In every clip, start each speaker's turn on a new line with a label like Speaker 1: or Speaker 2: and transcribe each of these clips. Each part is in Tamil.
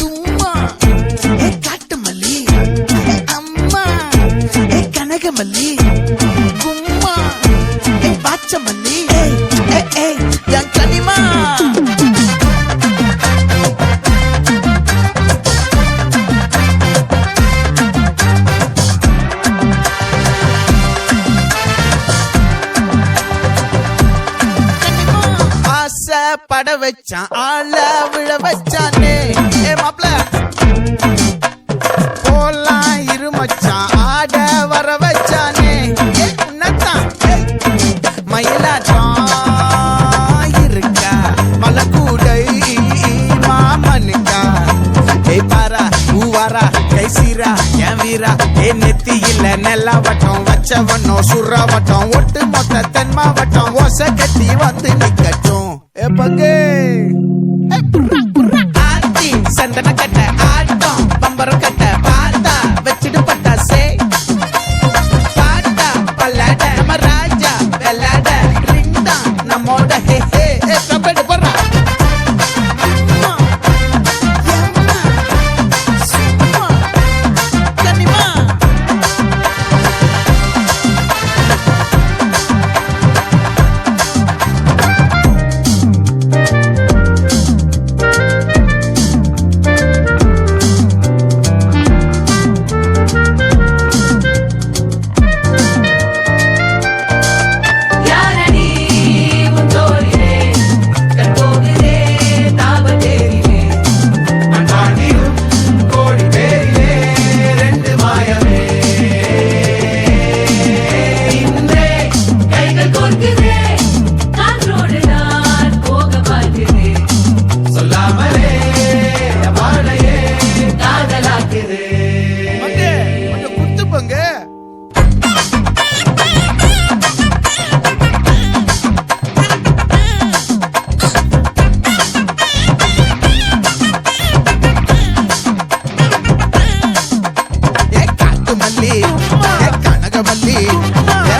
Speaker 1: தும்மா ஏ காட்டு மல்லி அம்மா ஏ கனகமல்லி. பட வச்சான் ஆள விழ வச்சானே. ஏ மாப்ள. போலாம் இரு மச்சான் ஆட வர வச்சானே. ஏ உன்னத்தான் ஏய். மயிலாட்டம் இருக்கா மலக்கூடை மாமனுக்கா. ஏய் பாரா ஊவாரா கை சீரா என் வீரா. ஏ நெத்தி இல்ல நெல்லா வட்டம் வச்சவனோ சுறா வட்டம் ஒட்டு மொத்த தென் மாவட்டம் ஓசை கட்டி வந்து நிக்கட்டும். பங்கே. ஏ ஆத்தி சந்தன கட்ட ஆட்டம் பம்பரம் கட்ட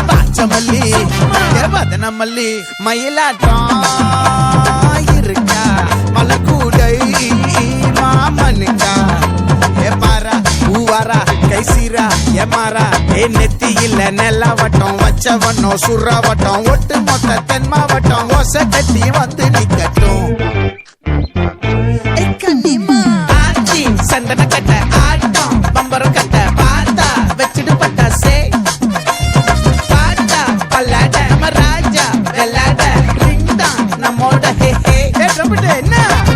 Speaker 1: பாச்சமல்லி ஏ மல்லி மயிலாட்டம் இருக்கா மலக்கூடை மாமனுக்கா? ஏ பாரா பூவாரா கைசீரா ஏமாறா ஏ நெத்தியில் நெல்லாவட்டம் வச்சவட்டம் இல்ல ஒட்டு மொத்த தென் மாவட்டம் ஓசை கட்டி வந்து நிக்க. over there now.